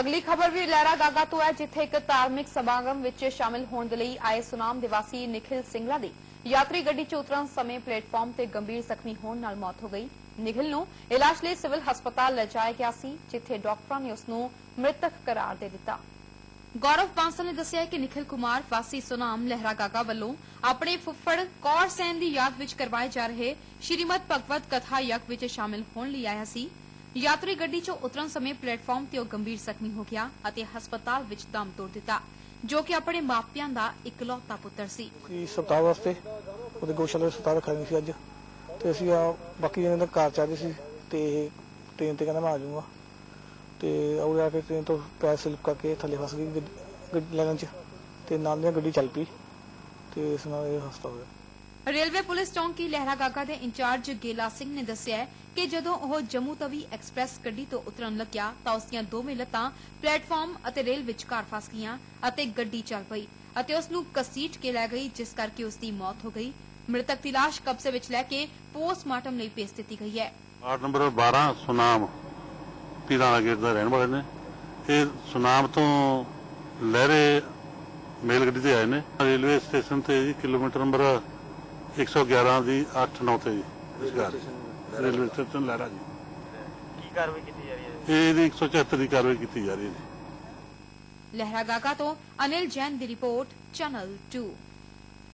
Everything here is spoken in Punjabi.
ਅਗਲੀ ਖਬਰ ਵੀ ਲਹਿਰਾ ਗਾਗਾ ਤੋਂ ਹੈ, ਜਿੱਥੇ ਇੱਕ ਧਾਰਮਿਕ ਸਮਾਗਮ ਵਿੱਚ ਸ਼ਾਮਿਲ ਹੋਣ ਦੇ ਲਈ ਆਏ ਸੁਨਾਮ ਨਿਵਾਸੀ ਨਿਖਿਲ ਸਿੰਘਲਾ ਦੀ ਯਾਤਰੀ ਗੱਡੀ 'ਚ ਉਤਰਨ ਸਮੇਂ ਪਲੇਟਫਾਰਮ ਤੇ ਗੰਭੀਰ ਜ਼ਖਮੀ ਹੋਣ ਨਾਲ ਮੌਤ ਹੋ ਗਈ। ਨਿਖਿਲ ਨੂੰ ਇਲਾਜ ਲਈ ਸਿਵਲ ਹਸਪਤਾਲ ਲਿਜਾਇਆ ਗਿਆ ਸੀ, ਜਿੱਥੇ ਡਾਕਟਰਾਂ ਨੇ ਉਸ ਨੂੰ ਮ੍ਰਿਤਕ ਕਰਾਰ ਦੇ ਦਿੱਤਾ। ਗੌਰਵ ਬਾਂਸਲ ਨੇ ਦੱਸਿਆ ਕਿ ਨਿਖਿਲ ਕੁਮਾਰ ਵਾਸੀ ਸੁਨਾਮ ਲਹਿਰਾ ਗਾਗਾ ਵੱਲੋਂ ਆਪਣੇ ਫੁੱਫੜ ਕੌਰ ਸੈਨ ਦੀ ਯਾਦ ਵਿੱਚ ਕਰਵਾਏ ਜਾ ਰਹੇ ਸ਼੍ਰੀਮਦ ਭਗਵਤ ਕਥਾ ਯਗ ਵਿੱਚ ਸ਼ਾਮਿਲ ਹੋਣ ਲਈ ਆਇਆ ਸੀ। ਯਾਤਰੀ ਗੱਡੀ 'ਚੋਂ ਉਤਰਨ ਸਮੇਂ ਪਲੇਟਫਾਰਮ ਤੇ ਉਹ ਗੰਭੀਰ ਜ਼ਖਮੀ ਹੋ ਗਿਆ ਅਤੇ ਹਸਪਤਾਲ ਵਿੱਚ ਦਮ ਤੋੜ ਦਿੱਤਾ, ਜੋ ਕਿ ਆਪਣੇ ਮਾਪਿਆਂ ਦਾ ਇਕਲੌਤਾ ਪੁੱਤਰ ਸੀ। ਕਿ ਸਪਤਾਹ ਵਾਸਤੇ ਉਹਦੇ ਗੋਸ਼ਾਲਾ ਦੇ ਸਪਤਾਹ ਰੱਖਿਆ ਸੀ ਅੱਜ ਤੇ ਅਸੀਂ ਆ ਬਾਕੀ ਜਣੇ ਦਾ ਕਾਰ ਚਾਹਦੇ ਸੀ ਤੇ ਇਹ ਟ੍ਰੇਨ ਤੇ ਕਹਿੰਦਾ ਮੈਂ ਆ ਜਾਊਂਗਾ। ਤੇ ਉਹ ਆ ਕੇ ਟ੍ਰੇਨ ਤੋਂ ਪੈਰ ਸਲਿਪ ਕਰਕੇ ਥੱਲੇ ਫਸ ਗਈ ਗੱਡੀ- ਗੱਡੀ ਲਾਈਨ 'ਚ ਤੇ ਨਾਲ ਦੀ ਨਾਲ ਗੱਡੀ ਚੱਲ ਪਈ ਤੇ ਇਸ ਨਾਲ ਇਹ ਹਸਤਾ ਹੋਇਆ। ਰੇਲਵੇ ਪੁਲਿਸ ਚੌਂਕੀ ਲਹਿਰਾ ਗਾਗਾ ਦੇ ਇੰਚਾਰਜ ਗੇਲਾ ਸਿੰਘ ਨੇ ਦੱਸਿਆ ਕਿ ਜਦੋਂ ਉਹ ਜੰਮੂ ਤਵੀ ਐਕਸਪ੍ਰੈਸ ਗੱਡੀ ਤੋਂ ਉਤਰਨ ਲੱਗਿਆ ਤਾਂ ਉਸ ਦੀਆਂ ਦੋਵੇਂ ਲੱਤਾਂ ਪਲੇਟਫਾਰਮ ਅਤੇ ਰੇਲ ਵਿਚਕਾਰ ਫਸ ਗਈਆਂ ਅਤੇ ਗੱਡੀ ਚੱਲ ਪਈ ਅਤੇ ਉਸ ਨੂੰ ਕਸੀਟ ਕੇ ਲੈ ਗਈ, ਜਿਸ ਕਰਕੇ ਉਸ ਦੀ ਮੌਤ ਹੋ ਗਈ। ਮ੍ਰਿਤਕ ਦੀ ਲਾਸ਼ ਕਬਜ਼ੇ ਵਿੱਚ ਲੈ ਕੇ ਪੋਸਟਮਾਰਟਮ ਲਈ ਭੇਜ ਦਿੱਤੀ ਗਈ ਹੈ। ਵਾਰਡ ਨੰਬਰ 12 ਸੁਨਾਮ ਪੀਰਾਂ ਗੇਟ ਦਾ ਰਹਿਣ ਵਾਲੇ ਨੇ। ਇਹ ਸੁਨਾਮ ਤੋਂ ਲਹਿਰੇ ਮੇਲ ਗੱਡੀ ਤੇ ਆਏ ਨੇ। ਰੇਲਵੇ ਸਟੇਸ਼ਨ ਤੇ ਕਿਲੋਮੀਟਰ ਨੰਬਰ 111 ਦੀ 8 9 ਤੇ ਜੀ ਰੇਲਵੇ ਸਟੇਸ਼ਨ ਲਹਿਰਾ ਜੀ। ਕੀ ਕਾਰਵਾਈ ਕੀਤੀ ਜਾ ਰਹੀ ਹੈ ਇਹ ਇਹਦੀ 174 ਦੀ ਕਾਰਵਾਈ ਕੀਤੀ ਜਾ ਰਹੀ ਹੈ ਜੀ। ਲਹਿਰਾ ਗਾਗਾ ਤੋਂ ਅਨਿਲ ਜੈਨ ਦੀ ਰਿਪੋਰਟ ਚੈਨਲ 2